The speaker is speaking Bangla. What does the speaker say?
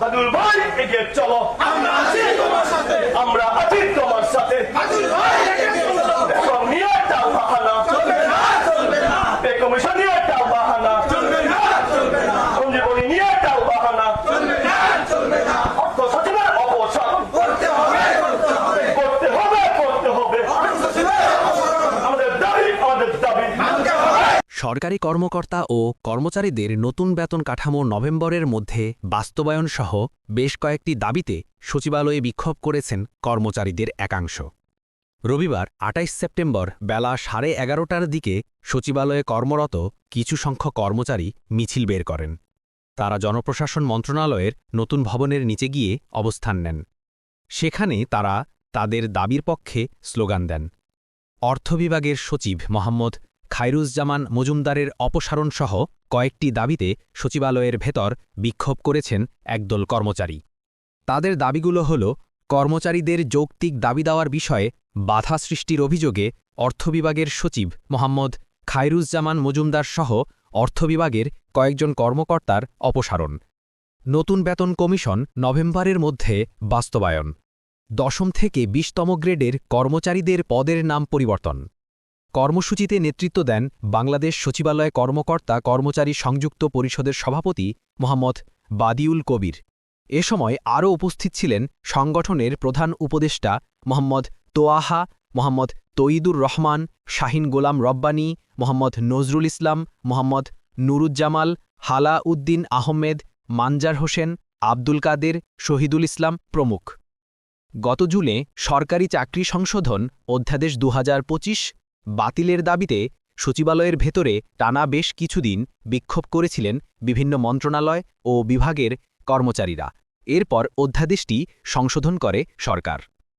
বাদুল ভাই এগিয়ে চলো। আমরা আছি তোমার সাথে। আমরা আছি। সরকারি কর্মকর্তা ও কর্মচারীদের নতুন বেতন কাঠামো নভেম্বরের মধ্যে বাস্তবায়ন সহ বেশ কয়েকটি দাবিতে সচিবালয়ে বিক্ষোভ করেছেন কর্মচারীদের একাংশ। রবিবার আটাইশ সেপ্টেম্বর বেলা সাড়ে এগারোটার দিকে সচিবালয়ে কর্মরত কিছু সংখ্যক কর্মচারী মিছিল বের করেন। তারা জনপ্রশাসন মন্ত্রণালয়ের নতুন ভবনের নিচে গিয়ে অবস্থান নেন। সেখানে তারা তাদের দাবির পক্ষে স্লোগান দেন। অর্থ বিভাগের সচিব মোহাম্মদ খায়রুজ্জামান মজুমদারের অপসারণসহ কয়েকটি দাবিতে সচিবালয়ের ভেতর বিক্ষোভ করেছেন একদল কর্মচারী। তাদের দাবিগুলো হল, কর্মচারীদের যৌক্তিক দাবি দেওয়ার বিষয়ে বাধা সৃষ্টির অভিযোগে অর্থ বিভাগের সচিব মোহাম্মদ খায়রুজ্জামান মজুমদার সহ অর্থ বিভাগের কয়েকজন কর্মকর্তার অপসারণ। নতুন বেতন কমিশন নভেম্বরের মধ্যে বাস্তবায়ন। দশম থেকে বিশতম গ্রেডের কর্মচারীদের পদের নাম পরিবর্তন। কর্মসূচিতে নেতৃত্ব দেন বাংলাদেশ সচিবালয় কর্মকর্তা কর্মচারী সংযুক্ত পরিষদের সভাপতি মোহাম্মদ বাদিউল কবির। এ সময় আরও উপস্থিত ছিলেন সংগঠনের প্রধান উপদেষ্টা মোহাম্মদ তোয়াহা, মোহাম্মদ তঈদুর রহমান, শাহিন গোলাম রব্বানী, মোহাম্মদ নজরুল ইসলাম, মোহাম্মদ নুরুজ্জামাল হালা উদ্দিন আহমেদ, মানজার হোসেন, আব্দুল কাদের, শহীদুল ইসলাম প্রমুখ। গত জুনে সরকারি চাকরি সংশোধন অধ্যাদেশ দু হাজার পঁচিশ বাতিলের দাবিতে সচিবালয়ের ভেতরে টানা বেশ কিছুদিন বিক্ষোভ করেছিলেন বিভিন্ন মন্ত্রণালয় ও বিভাগের কর্মচারীরা। এরপর অধ্যাদেশটি সংশোধন করে সরকার।